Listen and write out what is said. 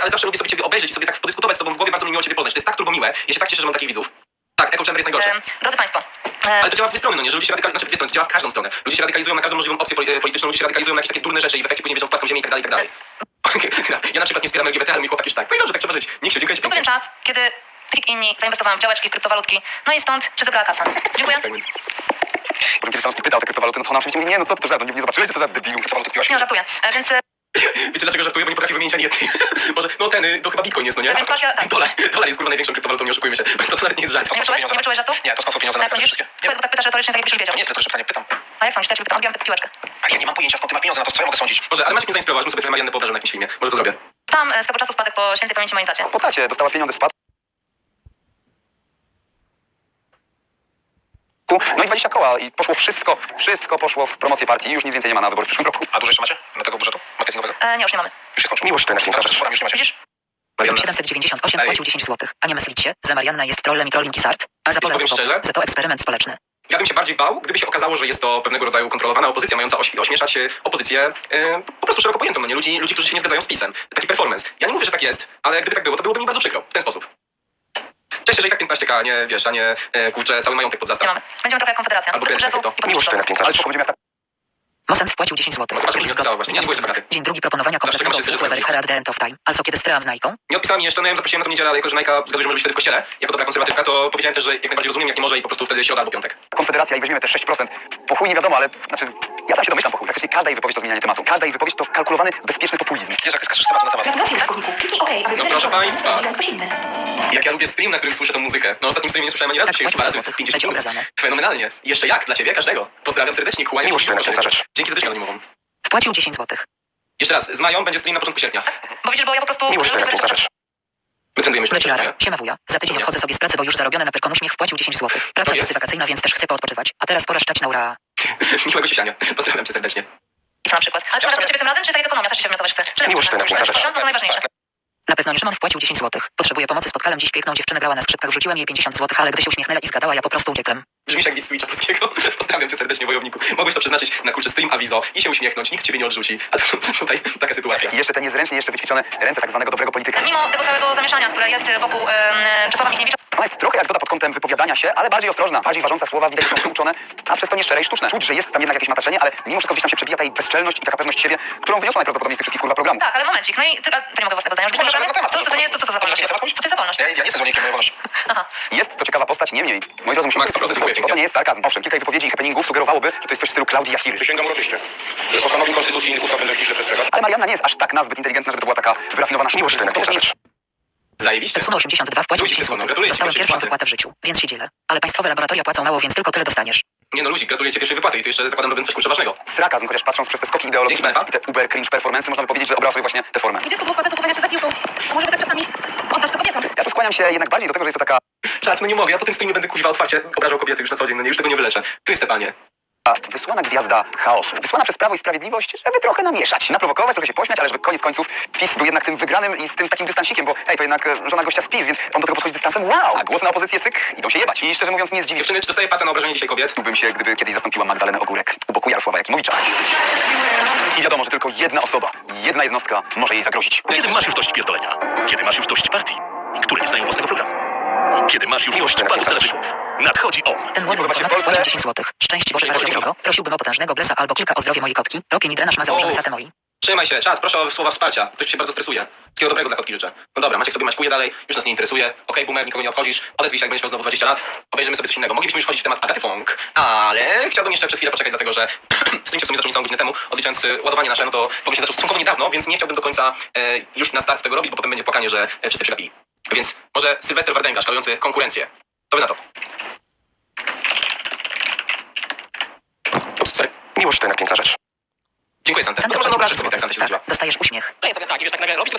ale zawsze lubię sobie ciebie obejrzeć i sobie tak podyskutować z tobą w głowie, bardzo mi miło ciebie poznać. To jest tak turbo miłe. Ja się tak cieszę, że mam takich widzów. Tak, Echo Chamber jest najgorsze. E, drodzy Państwo, e, Ale to działa w dwie strony, no nie? Że ludzie się radykalizują, znaczy w dwie strony, to działa w każdą stronę. Ludzie się radykalizują na każdą możliwą opcję poli- e, polityczną, ludzie się radykalizują na jakieś takie durne rzeczy i w efekcie później wierzą w płaską ziemię i tak dalej, i tak dalej. Ja na przykład nie wspieram LGBT, ale mój chłopak już tak. No i dobrze, tak trzeba żyć. Niech się, dziękuję ci był pewien czas, kiedy tak jak inni zainwestowałam w działeczki, w kryptowalutki, no i stąd się zebrała kasa. Dziękuję. Jakbym kiedy Stanowski pytał o te kryptowaluty, no to ona oczywiście mówi, nie no co ty to żart, no nie, nie zobaczyłeś, że to żart debilu, kryptowaluty kupiłaś. Nie, żartuję. E, Więc e, Wiecie dlaczego żartuję? Bo nie potrafię wymienić ani jednej. Może, no ten, y, to chyba Bitcoin jest, no nie? Tak, więc tak. Dolar, dolar jest kurwa największą kryptowalutą, nie oszukujmy się. To nawet nie jest żart. nie wyczułeś? Nie wyczułeś żartów? Nie, to skąd są pieniądze A na te sądzisz? wszystkie? Powiedz, bo tak pytasz retorycznie, tak jakbyś już wiedział. To nie jest retoryczne pytanie, pytam. A jak sądzisz? Ja cię pytam, piłeczkę. A ja nie mam pojęcia skąd ty masz pieniądze na to, co ja mogę sądzić. Może, ale macie mnie zainspirować, bym sobie trochę Mariannę poobrażał na jakimś filmie. Może to zrobię. Tam e, swego czasu spadek po świętej pamięci mojej tacie. Po tacie dostała pieniądze w spadku. No i 20 koła i poszło wszystko, wszystko poszło w promocję partii i już nic więcej nie ma na wybory w przyszłym roku. A dużo jeszcze macie na tego budżetu marketingowego? E, nie, już nie mamy. Już się kończy. Miłość to jednak. Już nie macie. Widzisz? Marianna, 798 Ej. płacił 10 zł. A nie myślicie, że Marianna jest trollem i trolling sart? A za powiem szczerze? za to eksperyment społeczny. ja bym się bardziej bał, gdyby się okazało, że jest to pewnego rodzaju kontrolowana opozycja, mająca oś- ośmieszać e, opozycję e, po prostu szeroko pojętą, no nie? Ludzi, ludzi, którzy się nie zgadzają z pisem. Taki performance. Ja nie mówię, że tak jest, ale gdyby tak było, to byłoby mi bardzo przykro. W ten sposób. Cieszę, że i tak 15k, nie wiesz, a nie e, kurczę, cały majątek pod Nie zastaw. mamy. Będziemy trochę jak Konfederacja. Albo kiedyś budżetu takie to. i Miłość to podwyżki. jednak piękna. Ale spoko, będziemy tak Mosens wpłacił 10 zł. Zobacz, mi napisała właśnie, nie, nie byłeś wakaty. Dzień drugi proponowania Zawsze czekam, kompletnego aż się zderzymy. Very Hard the End of Time. Also kiedy strzelam z Najką? Nie odpisała mi jeszcze, no ja ją zaprosiłem na tą niedzielę, ale jako, że Najka zgaduje, że może być wtedy w kościele, jako dobra konserwatywka, to powiedziałem też, że jak najbardziej rozumiem, jak nie może i po prostu wtedy środa albo piątek. Konfederacja i weźmiemy te 6%. Po chuj nie wiadomo, ale znaczy ja tam się domyślam po chuj. Praktycznie każda jej wypowiedź to zmienianie tematu. Każda jej wypowiedź to kalkulowany, bezpieczny populizm. Wiesz, jak skaczesz z tematu na temat. Gratulacje, użytkowniku. Kliknij OK, aby No proszę państwa. jak ktoś inny. Jak ja lubię stream, na którym słyszę tą muzykę. No ostatnim streamie nie słyszałem ani razu, Tak, dzisiaj już dwa razy w złotych. 50 Będzie minut. obrażone. Fenomenalnie. I jeszcze jak, dla ciebie, każdego. Pozdrawiam serdecznie, kłaniam Miłość jednak piękna rzecz. Dzięki za dyszkę anonimową. Wpłacił 10 zł. Jeszcze raz, z Mają będzie stream na początku sierpnia. Bo widzisz, bo ja po prostu... Miłość to rzecz. My trendujemy się Leci nie? Lara, siema wuja. Za tydzień Nie. odchodzę sobie z pracy, bo już zarobione na perkon uśmiech wpłacił 10 zł. Praca jest. jest wakacyjna, więc też chcę poodpoczywać. A teraz pora szczać na ura. Miłego siania. Pozdrawiam cię serdecznie. I co na przykład? Ale przepraszam, do ciebie tym razem, czy tak jak ekonomia też się wymiotować chce? Czy Miłość to. No to najważniejsze. Na pewno nie Szymon wpłacił 10 zł. Potrzebuję pomocy, spotkałem dziś piękną dziewczynę, grała na skrzypkach, rzuciłem jej 50 zł, ale gdy się uśmiechnęła i zgadała, ja po prostu uciekłem. Brzmisz jak widz Twitcha polskiego. Pozdrawiam cię serdecznie, wojowniku. Mogłeś to przeznaczyć na kurczę stream awizo i się uśmiechnąć, nikt ciebie nie odrzuci. A tu, tutaj taka sytuacja. I jeszcze te niezręcznie jeszcze wyćwiczone ręce tak zwanego dobrego polityka. Mimo tego całego zamieszania, które jest wokół Czesława Michniewicza, Ona jest trochę jak Doda pod kątem wypowiadania się, ale bardziej ostrożna, bardziej ważąca słowa, widać, że są uczone, a przez to nieszczere i sztuczne. Czuć, że jest tam jednak jakieś mataczenie, ale mimo wszystko gdzieś tam się przebija ta jej bezczelność i taka pewność siebie, którą wyniosła najprawdopodobniej z tych wszystkich kurwa programów. Tak, ale momencik, no i ty, a, to nie mogę własnego zdania, już temat, Co, co to nie jest, to, co to za wolność jest? Co to jest za wolność? Ja, ja nie jestem zwolennikiem mojej wolności. Aha. Jest to ciekawa postać, niemniej. Moi drodzy, musimy Max, naprawdę, dziękuję bo to nie jest sarkazm. Owszem, kilka jej wypowiedzi i happeningów sugerowałoby, że to jest coś w stylu Klaudii Jachiry. Przysięgam uroczyście. Postanowień konstytucji i innych ustaw będę ściśle przestrzegać. Ale Marianna nie jest aż tak nazbyt inteligentna, żeby to była taka wyrafinowana sztuka. Miłość Zajebiście. Suno 82 wpłacił Ludzie 10 są, no, zł. gratuluję ci Dostałem pierwszej pierwszą wypłaty. wypłatę w życiu, więc się dzielę. Ale państwowe laboratoria płacą mało, więc tylko tyle dostaniesz. Nie no ludzi, gratuluję ci pierwszej wypłaty i to jeszcze zakładam, będzie coś kurczę ważnego. Srakazm, chociaż patrząc przez te skoki ideologiczne Dzięki, i te uber cringe performance, można by powiedzieć, że obrał sobie właśnie tę formę. 22 facetów upominacie za piłką. A może by tak czasami oddać to kobietom? Ja tu skłaniam się jednak bardziej do tego, że jest to taka Czad, no nie mogę, ja po tym streamie będę kuźwa otwarcie obrażał kobiety już na co dzień, no nie, już tego nie wyleczę. Chryste panie. Wysłana gwiazda chaosu. Wysłana przez Prawo i Sprawiedliwość, żeby trochę namieszać, naprowokować, trochę się pośmiać, ale żeby koniec końców PiS był jednak tym wygranym i z tym takim dystansikiem, bo hej, to jednak e, żona gościa z PiS, więc on do tego podchodzi z dystansem, wow! A głos na opozycję, cyk, idą się jebać. I szczerze mówiąc nie zdziwię Dziewczyny, czy dostaje pasa na obrażenie dzisiaj kobiet? Byłbym się, gdyby kiedyś zastąpiła Magdalenę Ogórek u boku Jarosława Jakimowicza. I wiadomo, że tylko jedna osoba, jedna jednostka może jej zagrozić. Kiedy masz już dość pierdolenia? Kiedy masz już dość partii, które nie znają własnego programu? Kiedy masz już dość padu celebrytów? Nadchodzi on. Ten młody wykonawca Polsce? wpłacił 10 zł. Szczęść Boże dzięki. drogo. Prosiłbym o potężnego blesa albo kilka o zdrowie mojej kotki. Ropień i drenaż ma założone O. za te moi. Trzymaj się, czad, proszę o słowa wsparcia. Ktoś się bardzo stresuje. Wszystkiego dobrego dla kotki życzę. No dobra, Maciek sobie maćkuje dalej, już nas nie interesuje. Okej, boomer, nikogo nie obchodzisz. Odezwij się, jak będziesz miał znowu 20 lat. Obejrzymy sobie coś innego. Moglibyśmy już wchodzić w temat Agaty Fong, ale chciałbym jeszcze przez chwilę poczekać, dlatego że stream się w sumie zaczął niecałą godzinę temu, odliczając y, ładowanie nasze, no to w ogóle się zaczął stosunkowo niedawno, więc nie chciałbym do końca e, już na start tego robić, bo potem będzie płakanie, że e, wszyscy przegapili. Więc może Sylwester Wardęga, szkalujący konkurencję. Co wy na to? Miłość to jednak piękna rzecz. Dziękuję. Santa Może wpłacił obrażę 10 sobie tak. Santa się Tak, zgodziła. dostajesz uśmiech. No ja sobie tak, i wiesz, tak nagle robisz